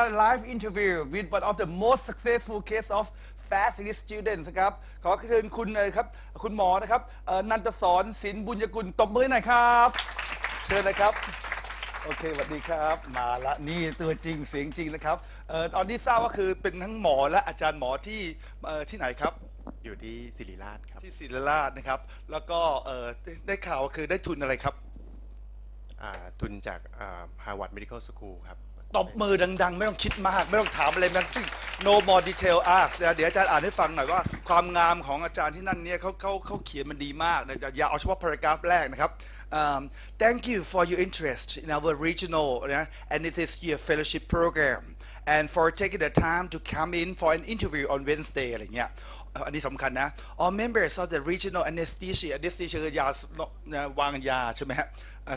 a live interview with one of the most successful case of fast English students ครับ ขอเชิญคุณเอ่อครับ คุณหมอนะครับเอ่อนันทศรศิลป์บุญยกุลตบมือหน่อยครับ เชิญเลยครับ โอเคสวัสดีครับ มาละนี่ตัวจริงเสียงจริงนะครับเอ่อตอนนี้ทราบว่าคือเป็นทั้งหมอและอาจารย์หมอที่เอ่อที่ไหนครับ อยู่ที่ศิริราชครับที่ศิริราชนะครับ แล้วก็เอ่อได้ได้ข่าวว่าคือได้ทุนอะไรครับ อ่าทุนจากฮาร์วาร์ดเมดิคอลสคูลครับ ตบมือดัง ๆ ไม่ต้องคิดมาก ไม่ต้องถามอะไรทั้งสิ้น no more detail ask นะเดี๋ยวอาจารย์อ่านให้ฟังหน่อยว่า ความงามของอาจารย์ที่นั่นเนี่ยเขาเขาเขาเขียนมันดีมากนะอย่าเอาเฉพาะ paragraph แรกนะครับ um, thank you for your interest in our regional นะ and it is your fellowship program and for taking the time to come in for an interview on Wednesday อะไรเงี้ยอันนี้สำคัญนะ all members of the regional anesthesia anesthesia คือยานะวางยาใช่ไหมฮะ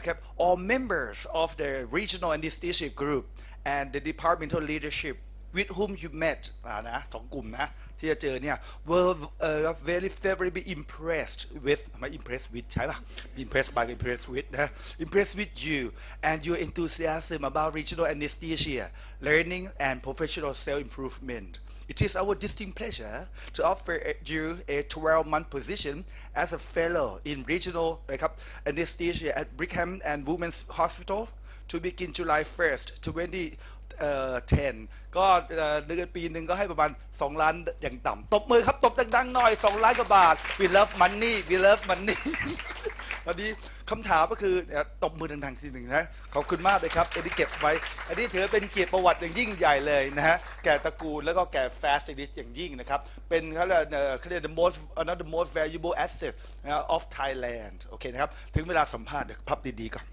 ครับ all members of the regional anesthesia group and the departmental leadership with whom you met อ่านะสองกลุ่มนะ ที่จะเจอเนี่ย were uh, very favorably impressed with ไม่ impressed with ใช่ป่ะ impressed by impressed with นะ impressed with you and your enthusiasm about regional anesthesia learning and professional self improvement It is our distinct pleasure to offer you a 12-month position as a fellow in regional นะครับ anesthesia at Brigham and Women's Hospital To begin July 1st 2010 ก็เดือนปีหนึ่งก็ให้ประมาณ 2 ล้านอย่างต่ำตบมือครับ ตบดังๆหน่อย 2 ล้านกว่าบาท we love money we love money ตอนนี้คำถามก็คือตบมือดังๆทีหนึ่งนะ ขอบคุณมากเลยครับอันนี้เก็บไว้ อันนี้ถือเป็นเกียรติประวัติอย่างยิ่งใหญ่เลยนะฮะ แก่ตระกูลแล้วก็แก่ fast English อย่างยิ่งนะครับ เป็นเขาเรียกเอ่อเขาเรียก the most another the most valuable asset of Thailand โอเคนะครับ ถึงเวลาสัมภาษณ์เดี๋ยวพับดีๆก่อน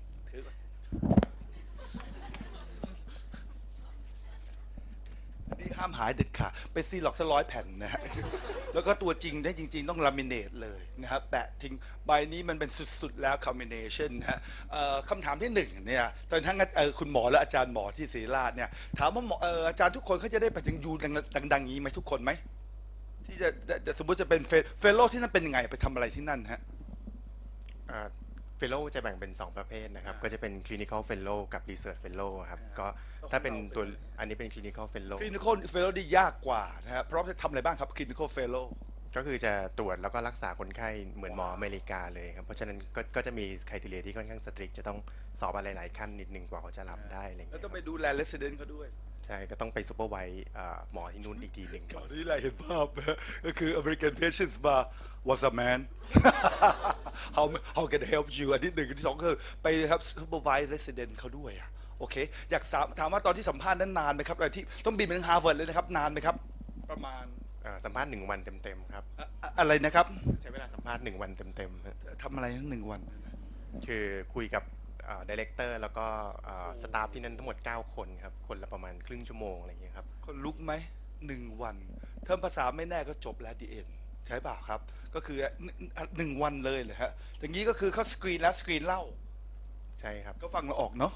อั นนี้ห้ามหายเด็ดขาดไปซีหลอกสกร้อยแผ่นนะฮะแล้วก็ตัวจริงได้จริง ๆ ต้องลามิเนตเลยนะครับแปะทิ้งใบนี้มันเป็นสุดๆแล้วคอมบิเนชันนะฮะคำถามที่หนึ่งเนี่ยตอนทั้งคุณหมอและอาจารย์หมอที่ศรีราชเนี่ยถามว่าหมอออาจารย์ทุกคนเขาจะได้ไปถึงยูดังๆอย่างนี้ไหมทุกคนไหมที่จะจะจะสมมติจะเป็นเฟลโลที่นั่นเป็นยังไงไปทำอะไรที่นั่นฮะ เฟลโลจะแบ่งเป็น 2 ประเภทนะครับอ่าก็จะเป็นคลินิคอลเฟลโลกับรีเสิร์ชเฟลโลครับ ก็ถ้าเป็นตัวอันนี้เป็นคลินิคอลเฟลโลคลินิคอลเฟลโลที่ยากกว่านะฮะเพราะจะทำอะไรบ้างครับคลิ นิคอลเฟลโลก็คือจะตรวจแล้วก็รักษาคนไข้เหมือนหมออเมริกาเลยครับ เพราะฉะนั้นก็ก็จะมีค r i ทีเรียที่ค่อนข้างสตริกจะต้องสอบอะไรหลายขั้นนิดนึงกว่าเขาจะรับได้อะไรอย่างแล้วเงี้ยต้องคไปรับดูแลเลสเดนเขาด้วย ใช่ก็ต้องไปซูเปอร์ไวท์หมอที่นู่นอีกทีหนึ่งตอน นี้แหละเห็นภาพนะก็คือ American patients มา was a man how how can I help you อันที่หนึ่งอันที่สองคือไปครับ supervise resident เขาด้วยอะโอเค อยากถามถามว่าตอนที่สัมภาษณ์นั้นนานไหมครับอะไรที่ต้องบินไปถึงฮาร์วาร์ดเลยนะครับ นานไหมครับ ประมาณ อ่าสัมภาษณ์หนึ่งวันเต็มๆครับ อะอะอะไรนะครับใช้เวลาสัมภาษณ์หนึ่งวันเต็มๆฮะทำอะไรทั้งหนึ่งวัน คือคุยกับดีเลกเตอร์แล้วก็สตาฟที่นั่นทั้งหมด 9 คนครับ คนละประมาณครึ่งชั่วโมงอะไรอย่างเงี้ยครับ คนลุกไหมหนึ่งวันเทอมภาษาไม่แน่ก็จบแล้วดีเอ็นใช่เปล่าครับ ก็คือหนึ่งวันเลยเลยฮะอย่างนี้ก็คือเขาสกรีนแล้วสกรีนเล่า ใช่ครับ ก็ฟังเราออกเนาะ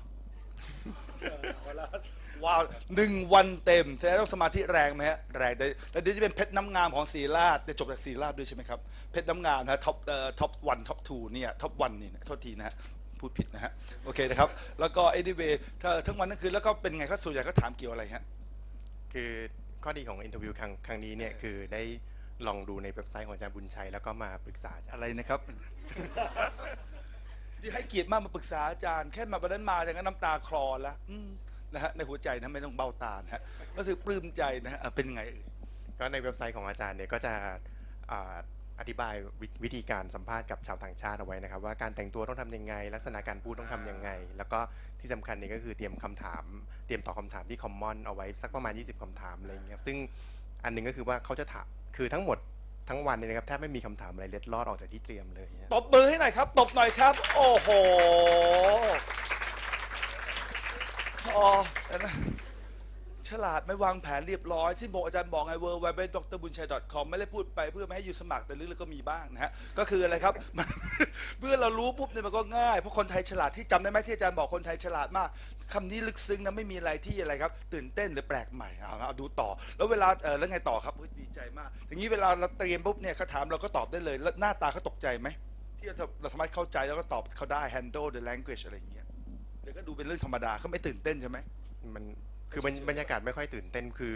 ว้าวหนึ่งวันเต็มแสดงต้องสมาธิแรงไหมฮะแรงแต่แล้วเดี๋ยวจะเป็นเพชรน้ำงามของศรีราชจะจบจากศรีราชด้วยใช่ไหมครับเพชรน้ำงามนะฮะท็อปเอ่อท็อปวันท็อปทูเนี่ยท็อปวันนี่นะโทษทีนะฮะพูดผิดนะฮะโอเคนะครับ แล้วก็ anyway ถ้าทั้งวันทั้งคืนแล้วก็เป็นไงครับส่วนใหญ่ก็ถามเกี่ยวอะไรฮะ คือข้อดีของอินเทอร์วิวครั้งครั้งนี้เนี่ยคือได้ลองดูในเว็บไซต์ของอาจารย์บุญชัยแล้วก็มาปรึกษาอาจารย์ อะไรนะครับ ที่ให้เกียรติมากมาปรึกษาอาจารย์ แค่มาวันนั้นมาอย่างนั้นน้ำตาคลอแล้วอืม นะฮะในหัวใจนะไม่ต้องเบ้าตานะฮะก็คือปลื้มใจนะฮะอะเป็นไงเอ่ย ก็ในเว็บไซต์ของอาจารย์เนี่ยก็จะอ่าอธิบายวิวิธีการสัมภาษณ์กับชาวต่างชาติเอาไว้นะครับว่าการแต่งตัวต้องทำยังไง ลักษณะการพูดต้องทำยังไง แล้วก็ที่สำคัญเนี่ยก็คือเตรียมคำถาม เตรียมตอบคำถามที่คอมมอนเอาไว้สักประมาณ 20คำถามอะไรอย่างเงี้ยครับซึ่งอันหนึงก็คือว่าเขาจะถามคือทั้งหมดทั้งวันเนี่ยนะครับแทบไม่มีคำถามอะไรเล็ดลอดออกจากที่เตรียมเลยเนี่ยตบมือให้หน่อยครับ ตบหน่อยครับ โอ้โห อ๋อนไหมฉลาดไม่วางแผนเรียบร้อย ที่บอกอาจารย์บอกไงเวอร์ไวไปดรบุญชัย .com ไม่ได้พูดไปเพื่อไม่ให้อยู่สมัครแต่ลึกๆก็มีบ้างนะฮะ ก็คืออะไรครับ เมื่อเรารู้ปุ๊บเนี่ยมันก็ง่าย เพราะคนไทยฉลาดที่จำได้ไหมที่อาจารย์บอกคนไทยฉลาดมากคำนี้ลึกซึ้งนะไม่มีอะไรที่อะไรครับ ตื่นเต้นหรือแปลกใหม่เอาเอาดูต่อ แล้วเวลาเออแล้วไงต่อครับดีใจมากอย่างนี้เวลาเราเตรียมปุ๊บเนี่ยเขาถามเราก็ตอบได้เลยแล้วหน้าตาเขาตกใจไหมที่เราสามารถเข้าใจแล้วก็ตอบเขาได้ handle the language อะไรอย่างเงี้ย ดี๋ยวก็ดูเป็นเรื่องธรรมดาเขาไม่ตื่นเต้นใช่ไหมมันคือบรรบรรยากาศไม่ค่อยตื่นเต้นคือ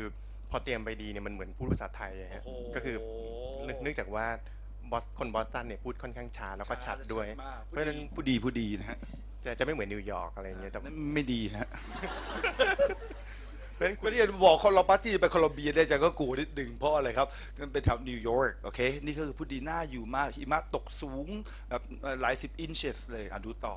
พอเตรียมไปดีเนี่ยมันเหมือนพูดภาษาไทยอะฮะโอ้โหก็คือเนื่องเนื่องจากว่าบอสคนบอสตันเนี่ยพูดค่อนข้างช้าแล้วก็ชัดด้วยมากเพราะฉะนั้นผู้ดีผู้ดีนะฮะจะจะไม่เหมือนนิวยอร์กอะไรอย่างเงี้ยแต่นั่นไม่ดีนะฮะเพราะฉะนั้นไม่ได้บอกคนเราปาร์ตี้ไปโคลอมเบียได้ใจก็กูนิดดึงเพราะอะไรครับมันเป็นแถวนิวยอร์กโอเค นี่ก็คือผู้ดีน่าอยู่มากหิมะตกสูงแบบหลายสิบอินเชสเลยอะดูต่อ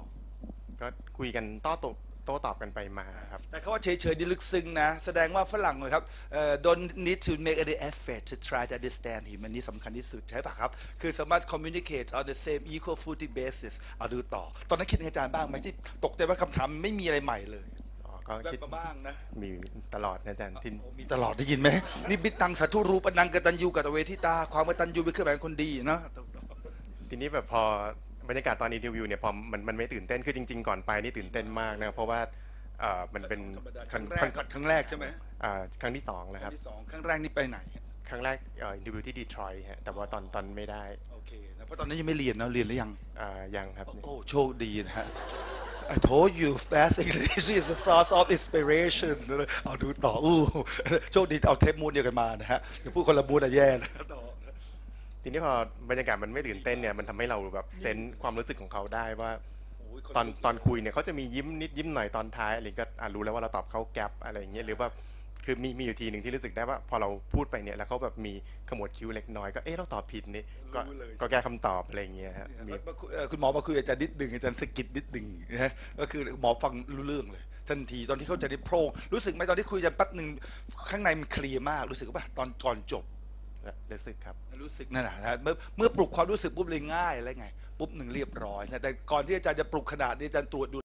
ก็คุยกันโต้ตอบโต้ตอบกันไปมาครับ แต่เขาว่าเฉยๆนี่ลึกซึ้งนะ แสดงว่าฝรั่งเลยครับเอ่อ don't need to make any effort to try to understand him อันนี้สำคัญที่สุดใช่ปะครับ คือสามารถ communicate on the same equal footing basis เอาดูต่อ ตอนนั้นคิดในอาจารย์บ้างไหมที่ตกใจว่าคำถามไม่มีอะไรใหม่เลยอ๋อก็แบบคิดมาบ้างนะ มีตลอดนะอาจารย์ที่ มีตลอดได้ยินไหมนี่บิตังสัทุรูปนังกตัญญูกตเวทิตา ความกตัญญูเป็นเครื่องหมายของคนดีเนาะทีนี้แบบพอ บรรยากาศตอนอินเทอร์วิวเนี่ยพอมันมันไม่ตื่นเต้นคือจริง ๆ ก่อนไปนี่ตื่นเต้นมากนะเพราะว่าเอ่อมันเป็นครั้งแรกครั้งแรกใช่ไหมอ่าครั้งที่สองแล้วคครั้รับงที่สองครั้งแรกนี่ไปไหน ครั้งแรกเอ่ออินเทอร์วิวที่ดีทรอยต์ฮะแต่ว่าตอนตอนไม่ได้โอเคนะเพราะตอนนั้นยังไม่เรียนเนาะเรียนหรือยังอ่ายังครับโอ้โชคดีนะฮะ I told you fast English is the source of inspiration เอาดูต่ออู้โชคดีเอาเทปมูนเดียวกันมานะฮะเดี๋ยวพูดคนละบูนอะแย่นะต่อ ทีนี้พอบรรยากาศมันไม่ตื่นเต้นเนี่ยมันทำให้เราแบบเซนส์ความรู้สึกของเขาได้ว่าโอ้ยคตอนตอนคุยเนี่ยเขาจะมียิ้มนิดยิ้มหน่อยตอนท้ายอะไรก็อะรู้แล้วว่าเราตอบเขาแก๊ปอะไรอย่างเงี้ยหรือว่าคือมีมีอยู่ทีหนึ่งที่รู้สึกได้ว่า พอเราพูดไปเนี่ยแล้วเขาแบบมีขมวดคิ้วเล็กน้อยก็เอ๊ะเราตอบผิดนี่ก็ก็แก้คำตอบอะไรอย่างเงี้ยฮะมี มาคุยเอ่อคุณหมอมาคุยกับอาจารย์นิดดึงอาจารย์สะกิดนิดดึงนะฮะก็คือหมอฟังรู้เรื่องเลย ทันทีตอนที่เขาจะได้โพรงรู้สึกไหมตอนที่คุยกันแป๊บหนึ่งข้างในมันเคลียร์มากรู้สึกป่ะตอนก่อนจบ รู้สึกครับรู้สึกนั่นแหละนะเมื่อเมื่อปลุกความรู้สึกปุ๊บเลยง่ายแล้วไงปุ๊บหนึ่งเรียบร้อยนะแต่ก่อนที่อาจารย์จะปลุกขนาดนี้อาจารย์ตรวจดู